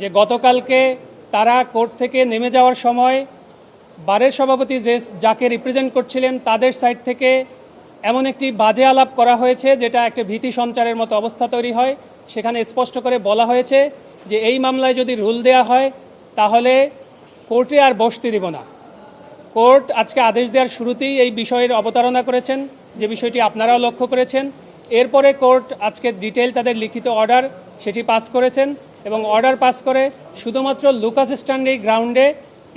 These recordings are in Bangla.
যে গতকালকে তারা কোর্ট থেকে নেমে যাওয়ার সময় বারের সভাপতি যে যাকে রিপ্রেজেন্ট করছিলেন তাদের সাইড থেকে এমন একটি বাজে আলাপ করা হয়েছে, যেটা একটা ভীতি সঞ্চারের মতো অবস্থা তৈরি হয়। সেখানে স্পষ্ট করে বলা হয়েছে যে এই মামলায় যদি রুল দেয়া হয়, তাহলে কোর্টে আর বসতে দিব না। কোর্ট আজকে আদেশ দেওয়ার শুরুতেই এই বিষয়ের অবতারণা করেছেন। যে বিষয়টি আপনারাও লক্ষ্য করেছেন। এরপরে কোর্ট আজকে ডিটেল তাদের লিখিত অর্ডার, সেটি পাস করেছেন এবং অর্ডার পাস করে শুধুমাত্র লুকাস স্ট্যান্ডি গ্রাউন্ডে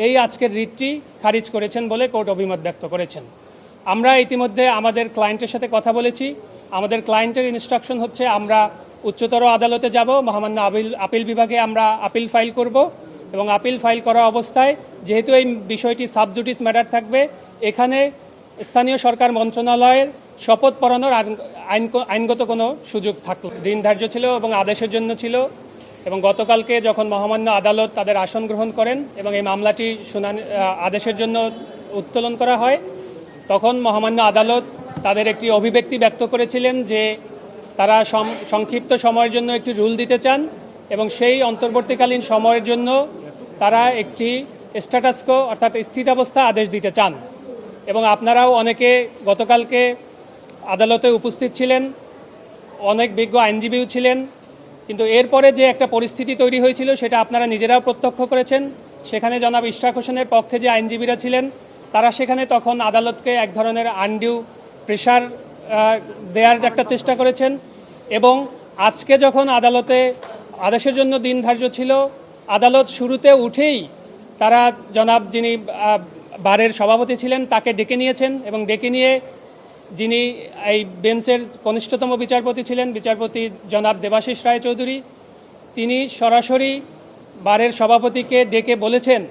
এই আজকের রিটটি খারিজ করেছেন বলে কোর্ট অভিমত ব্যক্ত করেছেন। আমরা ইতিমধ্যে আমাদের ক্লায়েন্টের সাথে কথা বলেছি। আমাদের ক্লায়েন্টের ইনস্ট্রাকশন হচ্ছে, আমরা উচ্চতর আদালতে যাব, মহামান্য আপিল আপিল বিভাগে আমরা আপিল ফাইল করব এবং আপিল ফাইল করা অবস্থায় যেহেতু এই বিষয়টি সাবজুডিস ম্যাটার থাকবে, এখানে স্থানীয় সরকার মন্ত্রণালয়ের শপথ পড়ানোর আইন- আইন- আইনগত কোনো সুযোগ থাকল দিন ধার্য ছিল এবং আদেশের জন্য ছিল এবং গতকালকে যখন মহামান্য আদালত তাদের আসন গ্রহণ করেন এবং এই মামলাটি শুনানি আদেশের জন্য উত্তোলন করা হয়, তখন মহামান্য আদালত তাদের একটি অভিব্যক্তি ব্যক্ত করেছিলেন যে তারা সংক্ষিপ্ত সময়ের জন্য একটি রুল দিতে চান এবং সেই অন্তর্বর্তীকালীন সময়ের জন্য তারা একটি স্ট্যাটাসকো অর্থাৎ স্থিতাবস্থা আদেশ দিতে চান। এবং আপনারাও অনেকে গতকালকে আদালতে উপস্থিত ছিলেন, অনেক বিজ্ঞ আইনজীবীও ছিলেন, কিন্তু এরপরে যে একটা পরিস্থিতি তৈরি হয়েছিল সেটা আপনারা নিজেরাও প্রত্যক্ষ করেছেন। সেখানে জনাব ইশরাক হোসেনের পক্ষে যে আইনজীবীরা ছিলেন, তারা সেখানে তখন আদালতকে এক ধরনের আনডিউ প্রেশার দেওয়ার একটা চেষ্টা করেছেন এবং আজকে যখন আদালতে আদেশের জন্য দিন ধার্য ছিল, আদালত শুরুতে উঠেই তারা জনাব যিনি বারের সভাপতি ছিলেন, তাকে ডেকে নিয়েছেন এবং ডেকে নিয়ে যিনি এই বেঞ্চের কনিষ্ঠতম বিচারপতি ছিলেন, বিচারপতি জনাব দেবাশিস রায়চৌধুরী, তিনি সরাসরি বারের সভাপতিকে ডেকে বলেছেন